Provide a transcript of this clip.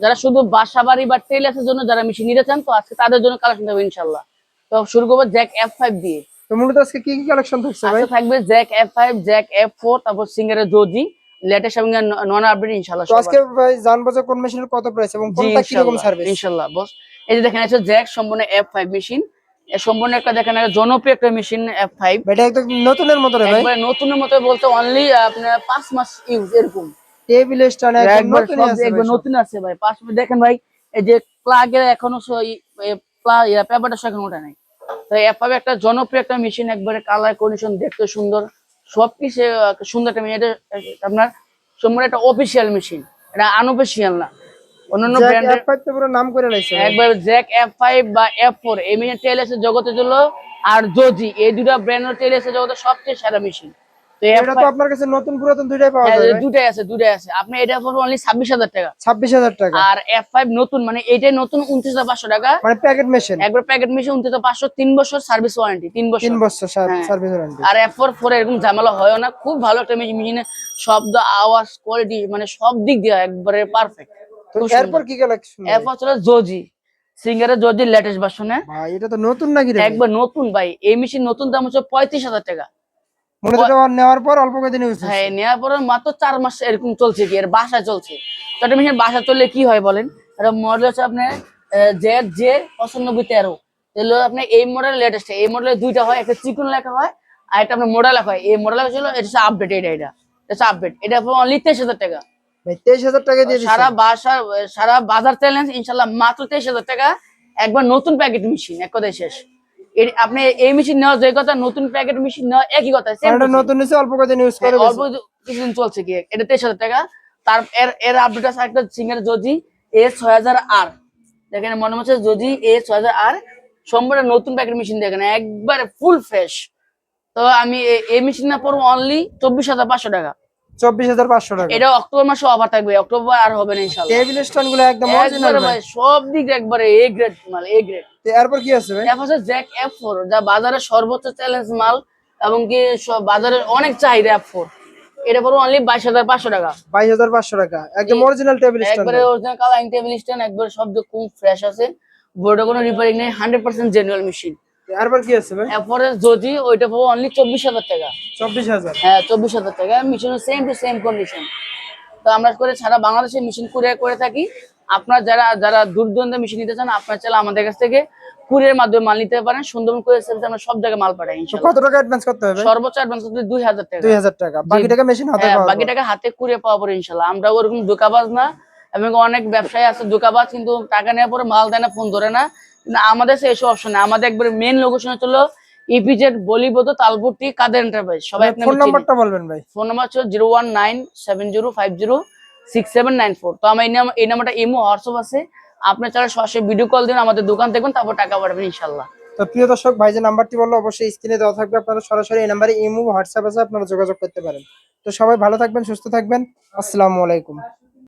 যারা শুধু বাসা বাড়ি বা টেলার্সের জন্য যারা মেশিন নিতে চান তো আজকে তাদের জন্য কালেকশন থাকবে ইনশাল্লাহ তো শুরু করব জ্যাক এফ ফাইভ দিয়ে। তো মূলত আজকে কি কি কালেকশন থাকছে ভাই? থাকবে Jack F five Jack F four তারপর সিঙ্গারের জোজি লেটেস্ট এবং নন আপডেট ইনশাল্লাহ তো আজকে ভাই জানব যে কোন মেশিনের কত প্রাইস এবং কোনটা কি রকম সার্ভিস ইনশাল্লাহ বস এই যে দেখেন আছে জ্যাক সম্পূর্ণ এফ ফাইভ মেশিন সম্পূর্ণ একটা দেখেন জনপ্রিয় একটা মেশিন এফ ফাইভ এটা একদম নতুনের মতো ভাই। নতুনের মতো বলতে অনলি আপনার পাঁচ মাস ইউজ এরকম। টেবিল স্ট্যান্ড একদম নতুন আছে ভাই। পাশে দেখেন ভাই এই যে প্লাগের এখনও পেপারটা সেখানে ওঠে নাই। তো এভাবে একটা জনপ্রিয় একটা মেশিন একবারে কালার কন্ডিশন দেখতে সুন্দর। সবকিছু সুন্দর একটা মেশিন আপনার সম্পূর্ণ একটা অফিসিয়াল মেশিন এটা আনঅফিসিয়াল না। অন্যান্য ব্র্যান্ডের তো পুরো নাম করে লাইছে একবার জ্যাক এফ ফাইভ বা মেশিন জগতে আর জোজি এই দুটা ব্র্যান্ডের জগতে সবচেয়ে সেরা মেশিন তো এটা তো আপনার কাছে নতুন পুরাতন দুইটাই পাওয়া হ্যাঁ, দুটাই আছে দুটাই আছে। আপনি এটা পড়বে অনলি ছাব্বিশ হাজার টাকা। 26000 টাকা। আর এফ ফাইভ নতুন মানে নতুন টাকা। মানে প্যাকেট মেশিন একবার প্যাকেট মিশে উনত্রিশ হাজার পাঁচশো তিন বছর সার্ভিস ওয়ারেন্টি তিন বছর। 3 বছর হ্যাঁ। সার্ভিস ওয়ারেন্টি আর এরকম ঝামেলা হয় না। খুব ভালো একটা মেশিনে শব্দ আওয়াজ কোয়ালিটি মানে সব দিক দিয়ে একবারে পারফেক্ট তো এরপর কি কালেকশন এফ হচ্ছে জজি সিঙ্গারের লেটেস্ট ভার্সনে ভাই এটা তো নতুন নাকি রে একবার নতুন ভাই। এই মেশিন নতুন দাম হচ্ছে পঁয়ত্রিশ হাজার টাকা। মনে হচ্ছে নেওয়ার পর অল্প ইউজ হ্যাঁ নেওয়ার পরে মাত্র মাস এরকম চলছে কি এর বাসা চলছে। তো মেশিন বাসা চললে কি হয় বলেন? এটা মডেল হচ্ছে আপনার জেড জে পঁচানব্বই তেরো। তাহলে আপনার এই মডেল লেটেস্ট এই মডেলের দুইটা হয় একটা চিকন লেখা হয় আর একটা আপনার মডেল লেখা হয়। এই মডেল ছিল এটা হচ্ছে আপডেট এটা এটা এটা। আপডেট এটা অনলি তেইশ হাজার টাকা। ভাই 23000 টাকা দিয়ে সারা সারা বাজার চ্যালেঞ্জ ইনশাল্লাহ মাত্র তেইশ হাজার টাকা। একবার নতুন প্যাকেট মেশিন এক কথায় শেষ। আপনি এই মেশিন নেওয়া যে কথা নতুন প্যাকেট মেশিন নেওয়া একই কথা। নতুন অল্প কদিন ইউজ করে হ্যাঁ, অল্প কিছুদিন চলছে কি এটা তেইশ হাজার টাকা। তার এর এর আপডেট আছে একটা সিঙ্গার জজি এ ছয় হাজার আর দেখেন মনে হচ্ছে এ ছয় হাজার আর সম্পূর্ণ নতুন প্যাকেট মেশিন দেখেন একবারে ফুল ফ্রেশ তো আমি এই মেশিন না পড়ব অনলি চব্বিশ হাজার পাঁচশো টাকা। 24500 টাকা। এটা অক্টোবর মাসে অফার থাকবে অক্টোবর আর হবে না ইনশাল্লাহ টেবিল স্ট্যান্ডগুলো একদম অরিজিনাল ভাই সব দিক একবারে এ গ্রেড মাল এ গ্রেড এরপর কি আছে ভাই? হচ্ছে জ্যাক এফ ফোর যা বাজারে সর্বোচ্চ চ্যালেঞ্জ মাল এবং কি অনেক চাহিদা এফ ফোর এটা পড়ব অনলি বাইশ হাজার পাঁচশো টাকা। 22500 টাকা। একদম অরিজিনাল টেবিল স্ট্যান্ড একবারে অরিজিনাল কালার টেবিল স্ট্যান্ড একবারে সব খুব ফ্রেশ আছে বোর্ডে কোনো রিপেয়ারিং নেই হান্ড্রেড পার্সেন্ট জেনুয়াল মেশিন এরপর কি আছে ভাই? এরপরে যদি ওইটা পাবো অনলি চব্বিশ হাজার টাকা। 24000 হ্যাঁ চব্বিশ হাজার টাকা। মেশিনের সেম টু সেম কন্ডিশন তো আমরা করে সারা বাংলাদেশে মেশিন কুরিয়ার করে থাকি। আপনার যারা যারা দূর দূরান্ত মেশিন নিতে চান আপনার চাইলে আমাদের কাছ থেকে কুরিয়ার মাধ্যমে মাল নিতে পারেন। সুন্দরবন কুরিয়ার সার্ভিস আমরা সব জায়গায় মাল পাঠাই কত টাকা অ্যাডভান্স করতে হবে সর্বোচ্চ অ্যাডভান্স করতে দুই হাজার টাকা। 2000 টাকা। বাকি টাকা মেশিন হাতে হ্যাঁ, পাওয়া বাকি টাকা হাতে পাওয়া পরে ইনশাল্লাহ আমরা ওরকম দোকাবাজ না এবং অনেক ব্যবসায়ী আছে দোকাবাজ কিন্তু টাকা নেওয়ার পরে মাল দেয় না ফোন ধরে না। আমাদের এসব অপশন নেই। আমাদের একবার মেন লোকেশন হচ্ছিল ইপিজেড বলিবদ তালপুরটি কাদের এন্টারপ্রাইজ সবাই ফোন নাম্বারটা বলবেন ভাই। ফোন নাম্বার হচ্ছে zero one nine seven zero five zero six seven nine four তো আমার এই নাম- এই নাম্বারটা ইমো হোয়াটসঅ্যাপ আছে। আপনার চাইলে সরাসরি ভিডিও কল দিন আমাদের দোকান দেখবেন তারপর টাকা পাঠাবেন ইনশাল্লাহ। তো প্রিয় দর্শক ভাই যে নাম্বারটি বলল অবশ্যই স্ক্রিনে দেওয়া থাকবে। আপনারা সরাসরি এই নাম্বারে ইমো হোয়াটসঅ্যাপ আছে আপনারা যোগাযোগ করতে পারেন। তো সবাই ভালো থাকবেন সুস্থ থাকবেন। আসসালামু আলাইকুম।